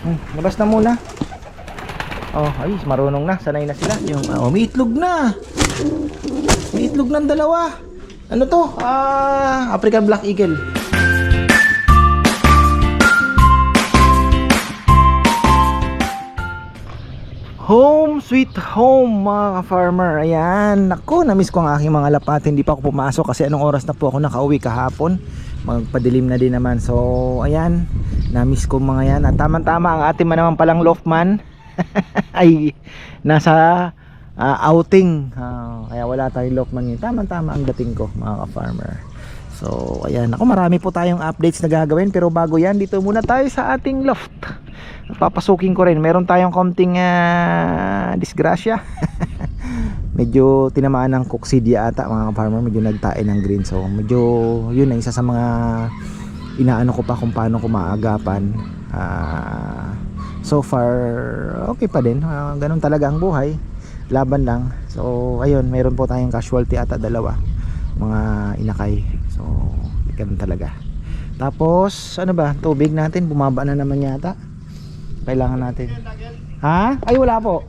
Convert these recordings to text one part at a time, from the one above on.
Hmm, labas na muna. Oh, ay, marunong na. Sanay na sila. Yung, oh, may itlog na. May itlog ng dalawa. Ano to? Ah, African Black Eagle. Home sweet home mga ka-farmer. Ayan. Naku, na-miss ko ang aking mga lapat. Hindi pa ako pumasok kasi anong oras na po ako nakauwi kahapon. Magpadilim na din naman. So, ayan. Na-miss ko mga yan. At tama-tama ang ating man naman palang loftman ay nasa ah, outing. Ah, kaya wala tayong loftman ngayon. Tama-tama ang dating ko mga ka-farmer. So, ayan. Ako marami po tayong updates na gagawin. Pero bago yan, dito muna tayo sa ating loft. Papasukin ko rin. Meron tayong konting ah, disgrasya. medyo tinamaan ng coccidia ata mga farmer. Medyo nagtae ng green. So, medyo yun na isa sa mga inaano ko pa kung paano ko maagapan. Ah, so far, okay pa din. Ah, ganun talaga ang buhay. Laban lang. So, ayun. Meron po tayong casualty ata dalawa. Mga inakay. So, ganun talaga. Tapos, ano ba? Tubig natin. Bumaba na naman yata kailangan natin. Ha? Ay wala po.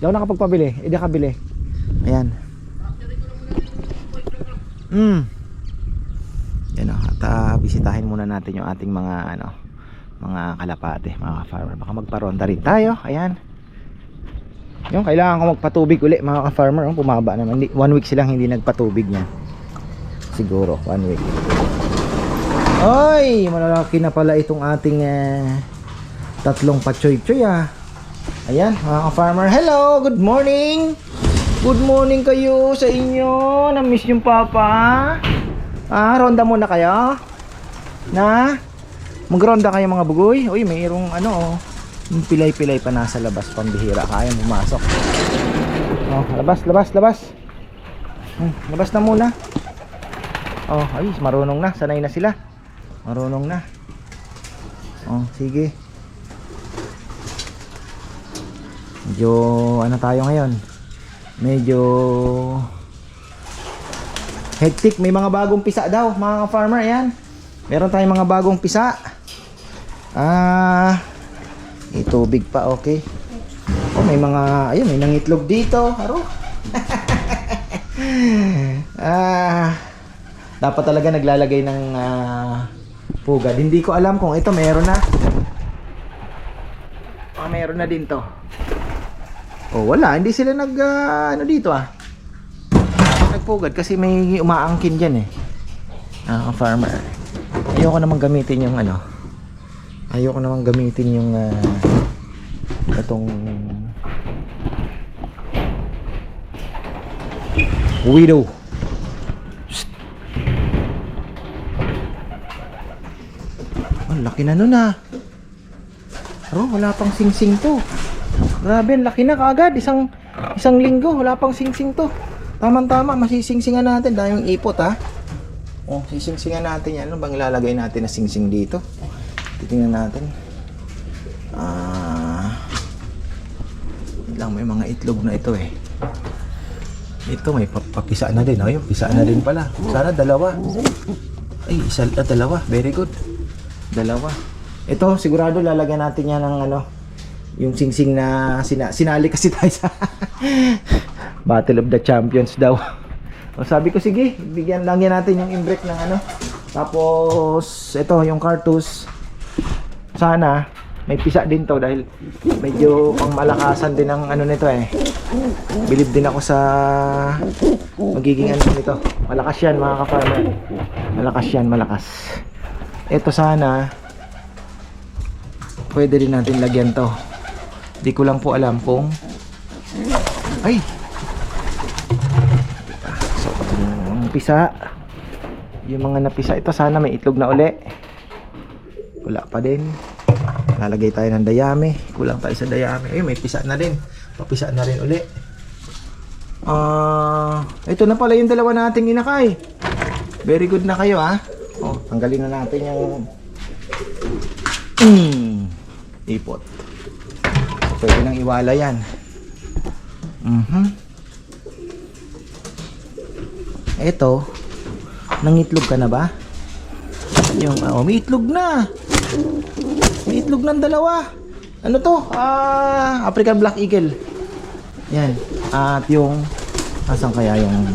Ako nakapagpabili. Hindi kabili. Ayan. Hmm. Ah, bisitahin muna natin yung ating mga ano mga kalapate, mga farmer. Baka magparonda rin tayo. Ayan. Yung kailangan ko magpatubig uli mga ka-farmer. Oh, bumaba naman. One week silang hindi nagpatubig niya. Siguro, one week. Ay, malalaki na pala itong ating eh, tatlong patsoy-choy ah. Ayan, mga ka-farmer. Hello, good morning. Good morning kayo sa inyo. Na-miss yung papa. Ah, ronda muna kayo. Na? Magronda kayo mga bugoy. Uy, mayroong ano oh. Yung pilay-pilay pa nasa labas pambihira. Kaya pumasok. Oh, labas, labas, labas. Hmm, labas na muna. Oh, ay, marunong na. Sanay na sila. Marunong na. Oh, sige. Medyo ano tayo ngayon? Medyo hectic. May mga bagong pisa daw, mga farmer. Ayan. Meron tayong mga bagong pisa. Ah, may tubig pa, okay. Oh, may mga, ayun, may nangitlog dito. Aro. ah, dapat talaga naglalagay ng ah, pugad. Hindi ko alam kung ito meron na. Ah, meron na din to. Oh, wala. Hindi sila nag ah, ano dito ah. Nagpugad kasi may umaangkin diyan eh. Ah, farmer. Ayoko namang gamitin yung ano. Ayoko namang gamitin yung ah, itong widow. Ang laki na nun ah. Bro, wala pang sing-sing to. Grabe, ang laki na kaagad. Isang, isang linggo, wala pang sing-sing to. Tama-tama, masising-singan natin dahil yung ipot ha. Oh, sising-singan natin yan. Ano bang ilalagay natin na sing-sing dito? Titingnan natin. Ah, lang may mga itlog na ito eh. Ito may pa- papisa na din. Oh, yung pisa na din pala. Sana dalawa. Ay, isa ah, dalawa. Very good. Dalawa. Ito, sigurado lalagyan natin yan ng ano, yung singsing na sina, sinali kasi tayo sa Battle of the Champions daw. O sabi ko sige, bigyan lang yan natin yung imbrek ng ano. Tapos ito yung cartus. Sana may pisa din to dahil medyo pang malakasan din ang ano nito eh. Bilib din ako sa magiging ano nito. Malakas yan mga ka-farmer. Malakas yan, malakas. Ito sana pwede rin natin lagyan to. Di ko lang po alam kung ay so yung pisa yung mga napisa ito sana may itlog na uli. Wala pa din. Lalagay tayo ng dayami. Kulang tayo sa dayami. Ay may pisa na rin papisa na rin uli. Ah ito na pala yung dalawa nating inakay. Very good na kayo ah. Oh tanggalin na natin yung mm, ipot. Pwede nang iwala yan. Mhm Eto, nangitlog ka na ba? Yung, oh, may itlog na. May itlog ng dalawa. Ano to? Ah, African Black Eagle. Yan. At yung Nasaan kaya yung,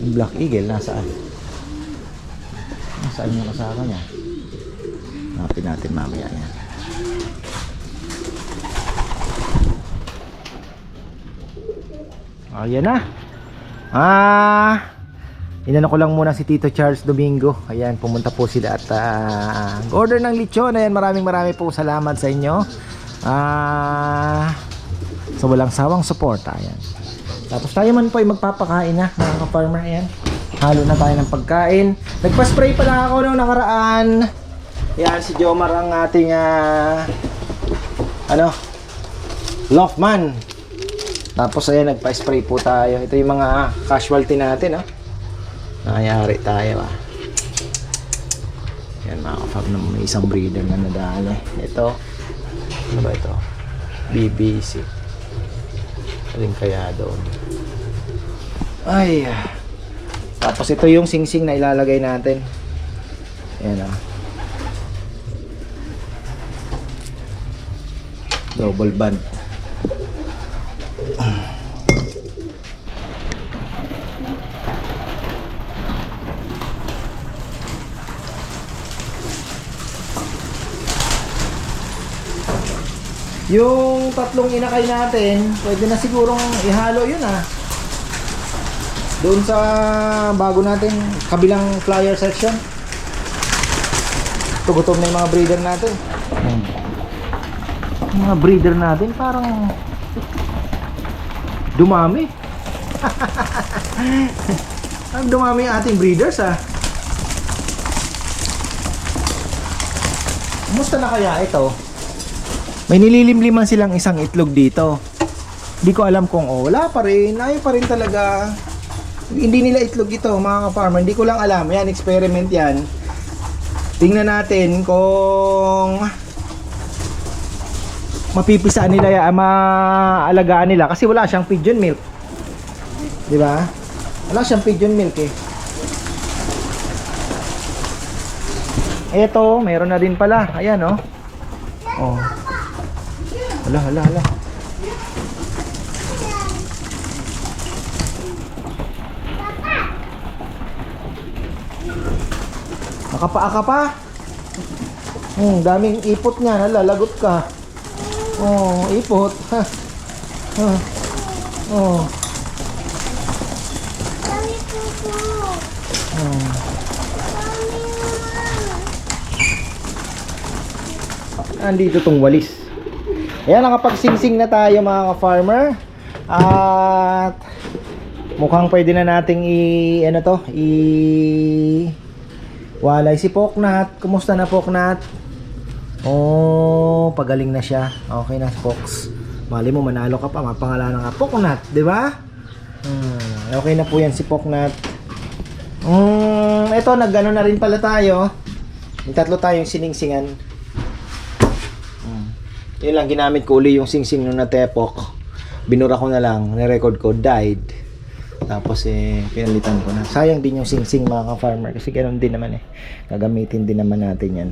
yung Black Eagle? Nasaan? Nasaan yung kasama niya? Hanapin natin mamaya yan. Ayan na. Ah, inano ko lang muna si Tito Charles Domingo. Ayan, pumunta po sila at ah, order ng lechon. Ayan, maraming maraming po salamat sa inyo. Ah, sa walang sawang suporta. Ayan. Tapos tayo man po ay magpapakain na mga ka-farmer. Ayan. Halo na tayo ng pagkain. Nagpa-spray pa lang ako nung nakaraan. Ayan, si Jomar ang ating ah, ano, Loftman. Tapos ayan, nagpa-spray po tayo. Ito yung mga casualty natin, oh. Nangyari tayo, ah. Yan mga kapag na may isang breeder na nadali. Ito, ano ba ito? BBC. Alin kaya doon? Ay, ah. Tapos ito yung singsing na ilalagay natin. Ayan, ah. Double band. Yung tatlong inakay natin, pwede na sigurong ihalo yun ah. Doon sa bago natin, kabilang flyer section. Tugutom na yung mga breeder natin. Yung mga breeder natin parang dumami. Ang dumami yung ating breeders ah. Kumusta na kaya ito? May nililimliman silang isang itlog dito. Hindi ko alam kung oh, wala pa rin. Ayaw pa rin talaga. Hindi nila itlog ito, mga ka-farmer. Hindi ko lang alam. Yan, experiment yan. Tingnan natin kung mapipisaan nila, ya- maalagaan nila. Kasi wala siyang pigeon milk. Di ba? Wala siyang pigeon milk eh. Eto, meron na din pala. Ayan oh. Oh. Hala, hala, hala. Nakapaa ka pa? Hmm, daming ipot niya. Hala, lagot ka. Oh, ipot. Ha. Oh. Dami. Oh. Andito tong walis. Ayan, nakapagsingsing na tayo mga ka-farmer. At mukhang pwede na nating i ano to, i walay si Poknat. Kumusta na Poknat? Oh, pagaling na siya. Okay na Pox. Mali mo manalo ka pa, mapangalanan ka Poknat, 'di ba? Hmm, okay na po yan si Poknat. Mm, ito nagano na rin pala tayo. Yung tatlo tayong siningsingan. Yun lang ginamit ko uli yung singsing nung natepok. Binura ko na lang, ni-record ko died. Tapos eh pinalitan ko na. Sayang din yung singsing mga ka-farmer kasi ganoon din naman eh. Gagamitin din naman natin 'yan.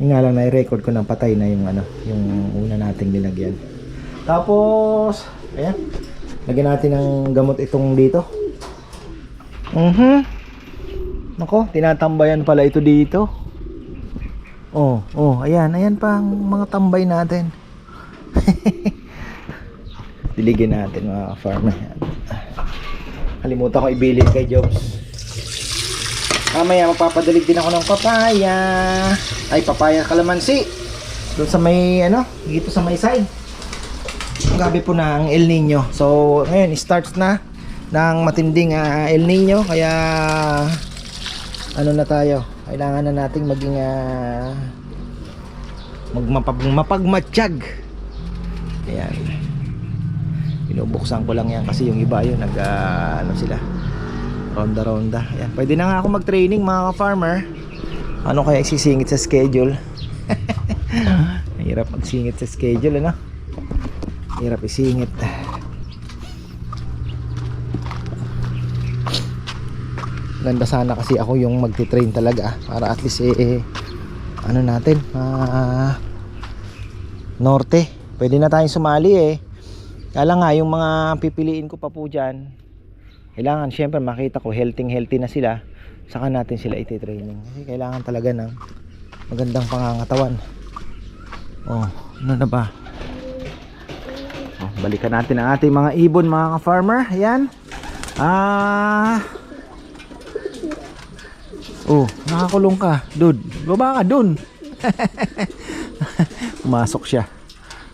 Yung nga lang na-record ko ng patay na yung ano, yung una nating nilagyan. Tapos, ayan. Lagyan natin ng gamot itong dito. Mhm. Nako, tinatambayan pala ito dito. Oh, oh, ayan, ayan pa ang mga tambay natin. Diligin natin mga farmer. Kalimutan ko ibilin kay Jobs. Mamaya magpapadalig din ako ng papaya. Ay, papaya kalamansi. Doon sa may, ano, dito sa may side. Ang gabi po ang El Nino. So, ngayon, starts na ng matinding ah, El Nino. Kaya, ano na tayo, kailangan na nating maging uh, magmapag, mapagmatsyag. Ayan. Binubuksan ko lang yan kasi yung iba yun, nag, ah, ano sila, ronda-ronda. Ayan. Pwede na nga ako mag-training mga ka-farmer. Ano kaya isisingit sa schedule? Hirap magsingit sa schedule, ano? Hirap isingit. Ganda sana kasi ako yung magti-train talaga para at least eh, eh ano natin, ah, norte. Pwede na tayong sumali eh. Kala nga, yung mga pipiliin ko pa po dyan, kailangan syempre makita ko healthy healthy na sila, saka natin sila iti-training. Kasi kailangan talaga ng magandang pangangatawan. Oh, ano na ba? Oh, balikan natin ang ating mga ibon mga ka-farmer. Ayan. Ah. Oh, nakakulong ka, dude. Baba ka dun. Pumasok siya.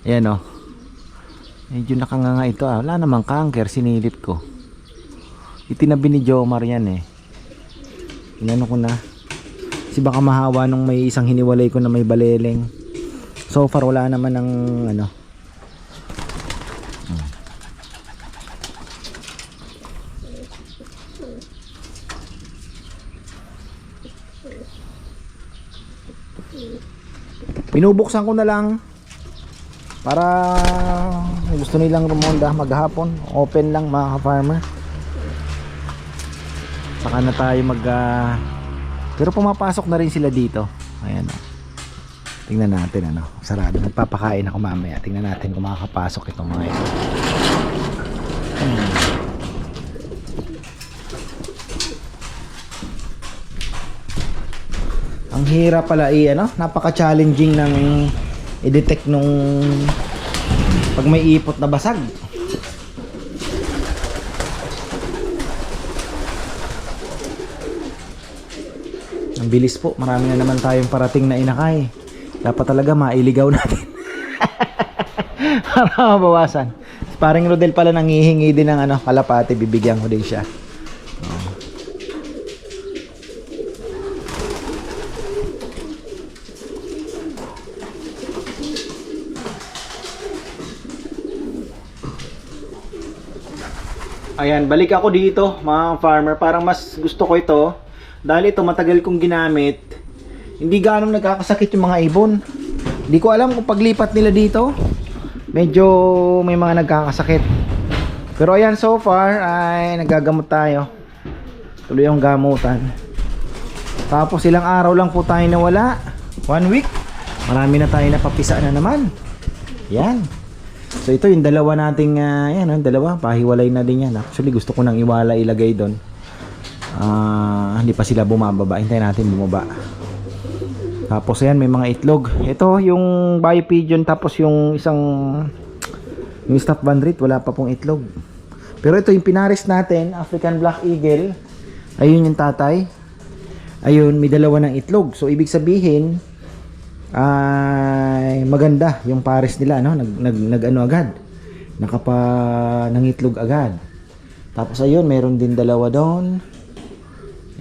Ayan oh. Medyo nakanganga ito ah. Wala namang cancer, sinilip ko. Itinabi ni Jomar yan eh. Inano ko na. Kasi baka mahawa nung may isang hiniwalay ko na may baleleng. So far wala naman ng ano. Binubuksan ko na lang para gusto nilang rumonda maghapon. Open lang mga ka-farmer. Saka na tayo mag ah, pero pumapasok na rin sila dito. Ayan o tingnan natin ano. Sarado. Nagpapakain ako mamaya. Tingnan natin kung makakapasok itong mga ito hirap pala i ano napaka challenging ng i-detect nung pag may ipot na basag. Ang bilis po marami na naman tayong parating na inakay. Dapat talaga mailigaw natin. Para mabawasan. Paring Rodel pala nangihingi din ng ano kalapate bibigyan ko din siya Ayan, balik ako dito mga farmer. Parang mas gusto ko ito. Dahil ito matagal kong ginamit. Hindi ganong nagkakasakit yung mga ibon. Hindi ko alam kung paglipat nila dito. Medyo may mga nagkakasakit. Pero ayan, so far ay nagagamot tayo. Tuloy yung gamutan. Tapos ilang araw lang po tayo nawala. One week. Marami na tayo napapisa na naman. Yan. So ito yung dalawa nating uh, yan, oh, dalawa, pahiwalay na din yan. Actually gusto ko nang iwala ilagay doon. Ah, hindi pa sila bumababa. Hintayin natin bumaba. Tapos ayan, may mga itlog. Ito yung bio pigeon tapos yung isang yung stuffed bandrit, wala pa pong itlog. Pero ito yung pinaris natin, African Black Eagle. Ayun yung tatay. Ayun, may dalawa ng itlog. So ibig sabihin, ay maganda yung pares nila no? Nag, nag, nag ano agad. Nakapa nangitlog agad. Tapos ayun meron din dalawa doon.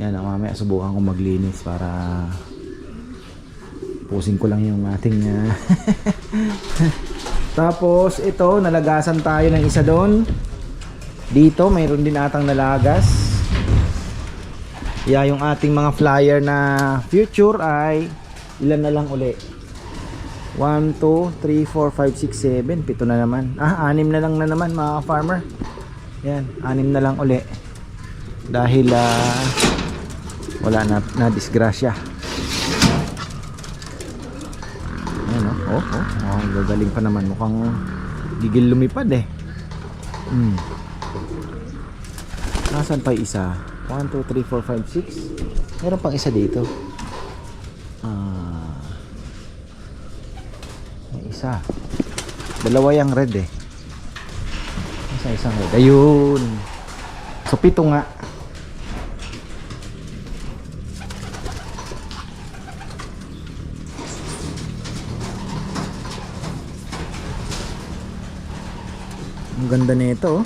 Yan ah, mamaya subukan ko maglinis para pusing ko lang yung ating ah, tapos ito nalagasan tayo ng isa doon. Dito mayroon din atang nalagas. Yeah, yung ating mga flyer na future ay ilan na lang uli? 1, 2, 3, 4, 5, 6, 7 pito na naman. Ah, anim na lang na naman mga farmer. Yan, anim na lang uli. Dahil ah, wala na, na disgrasya yan oh, oh, oh, oh gagaling pa naman. Mukhang gigil lumipad eh. Hmm. nasan pa isa? 1, 2, 3, 4, 5, 6 meron pang isa dito Ah. May isa. Dalawa yung red eh. Isa isang red. Ayun. So pito nga. Ang ganda nito oh.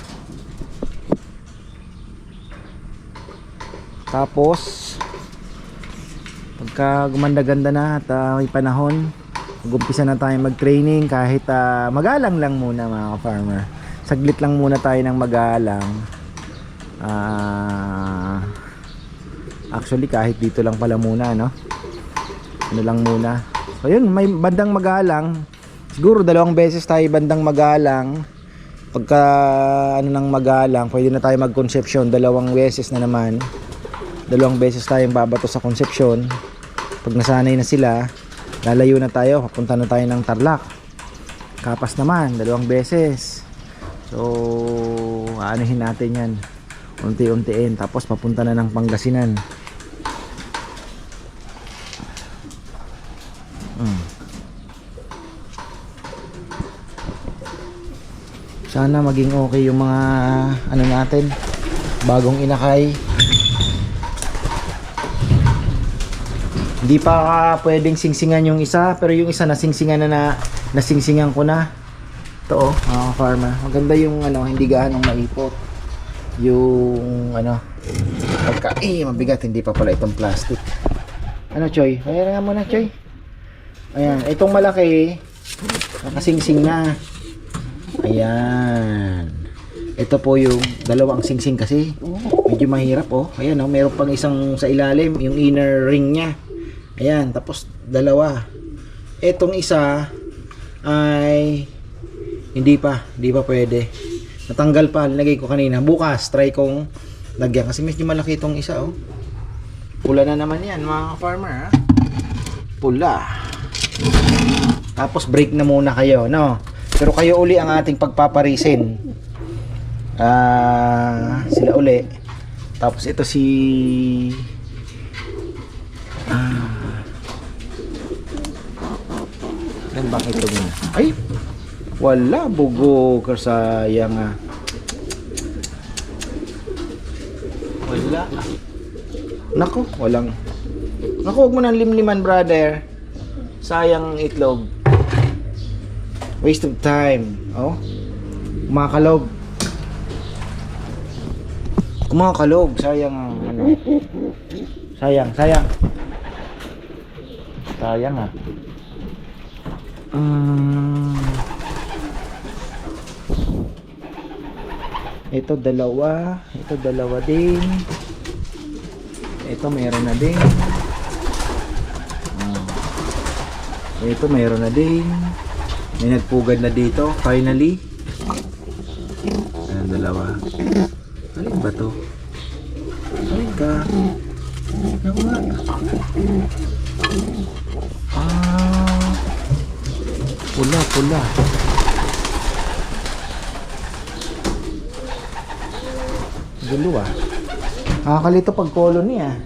Tapos pagka gumanda-ganda na at ah, may panahon mag-umpisa na tayo mag-training kahit ah, magalang lang muna mga farmer saglit lang muna tayo ng magalang. Ah, actually kahit dito lang pala muna no? Ano lang muna. So yun may bandang magalang. Siguro dalawang beses tayo bandang magalang. Pagka ano nang magalang pwede na tayo mag-conception. Dalawang beses na naman. Dalawang beses tayong babato sa konsepsyon pag nasanay na sila lalayo na tayo papunta na tayo ng Tarlac. Kapas naman dalawang beses. So aanihin natin yan. Unti-untiin tapos papunta na ng Pangasinan. Mm. Sana maging okay yung mga ano natin bagong inakay. Hindi pa pwedeng singsingan yung isa pero yung isa nasingsingan na na nasingsingan ko na. Ito oh, mga farmer. Maganda yung ano, hindi gaanong maipot. Yung ano, pagka eh mabigat hindi pa pala itong plastic. Ano Choy? Kaya nga muna Choy. Ayan, itong malaki nakasingsing na. Ayan. Ito po yung dalawang singsing kasi. Medyo mahirap oh. Ayan oh, meron pang isang sa ilalim, yung inner ring niya. Ayan, tapos dalawa. Etong isa ay hindi pa, hindi pa pwede. Natanggal pa, linagay ko kanina. Bukas, try kong lagyan kasi medyo malaki itong isa oh. Pula na naman yan mga farmer ha. Pula. Tapos break na muna kayo, no? Pero kayo uli ang ating pagpaparisin. Ah, sila uli. Tapos ito si Ah. Ano bang ito mo? Ay! Wala bugo sayang ah. Wala. Nako, walang. Nako, huwag mo nang limliman, brother. Sayang itlog. Waste of time. Oh. Kumakalog. Kumakalog. Sayang ang ano. Sayang, sayang. Sayang ah. Mm. Ito dalawa, ito dalawa din. Ito meron na din. Ah. Ito meron na din. May nagpugad na dito, finally. Ayan, dalawa. Alin ba to? Alin ka? Nga. Ah. Pula, pula. Gulo ah. Nakakalito pag colony ah.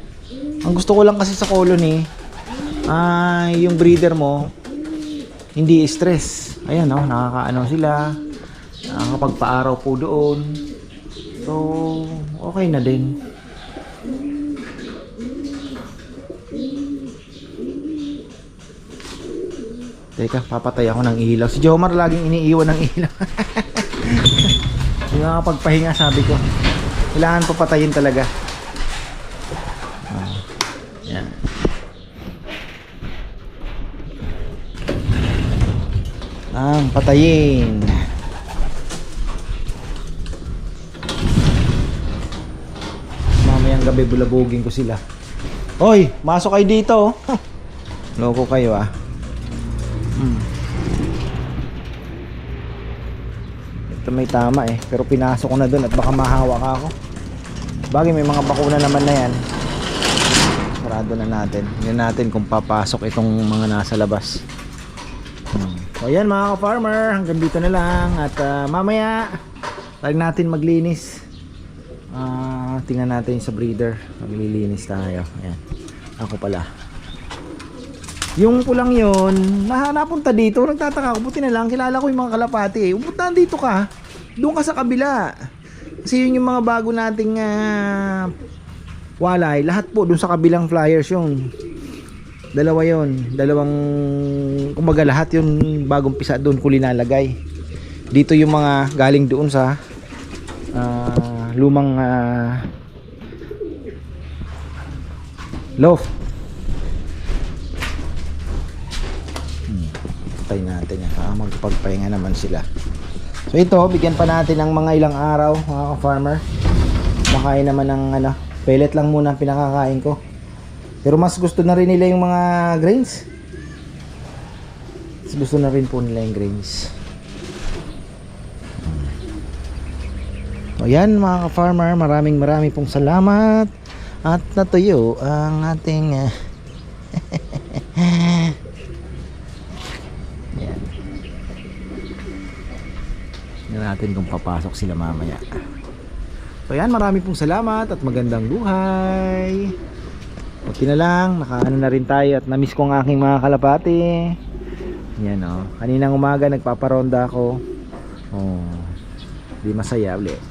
Ang gusto ko lang kasi sa colony, ay yung breeder mo, hindi stress. Ayan oh, nakakaano sila. Nakakapagpaaraw po doon. So, okay na din. Teka, papatay ako ng ilaw. Si Jomar laging iniiwan ng ilaw. Hindi makapagpahinga sabi ko. Kailangan papatayin talaga. Ah, yan. Ang patayin. Mamayang gabi bulabugin ko sila. Hoy, masok kayo dito. oh. Loko kayo ah. Hmm. Ito may tama eh. Pero pinasok ko na doon at baka mahawa ka ako. Bagay may mga bakuna naman na yan. Sarado na natin. Yan natin kung papasok itong mga nasa labas. Hmm. So ayan mga ka-farmer, hanggang dito na lang. At ah, mamaya, tayo natin maglinis. Ah, tingnan natin sa breeder. Maglilinis tayo. Ayan. Ako pala. Yung pulang yon, na napunta dito, nagtataka ako, buti na lang, kilala ko yung mga kalapati eh. Upunta dito ka, doon ka sa kabila. Kasi yun yung mga bago nating ah, walay, lahat po doon sa kabilang flyers yung dalawa yon dalawang kumbaga lahat yung bagong pisa doon ko linalagay. Dito yung mga galing doon sa ah, lumang ah, loft patay natin yan. Ah, magpagpahinga naman sila. So ito, bigyan pa natin ng mga ilang araw, mga ka-farmer. Makain naman ng ano, pellet lang muna ang pinakakain ko. Pero mas gusto na rin nila yung mga grains. Mas gusto na rin po nila yung grains. So yan mga ka-farmer, maraming maraming pong salamat. At natuyo ang ating ah, Tingnan natin kung papasok sila mamaya. So yan, marami pong salamat at magandang buhay. Okay na lang, nakaano na rin tayo at namiss ko ang aking mga kalapati. Yan o. Kaninang umaga nagpaparonda ako. Oh, di masaya ulit.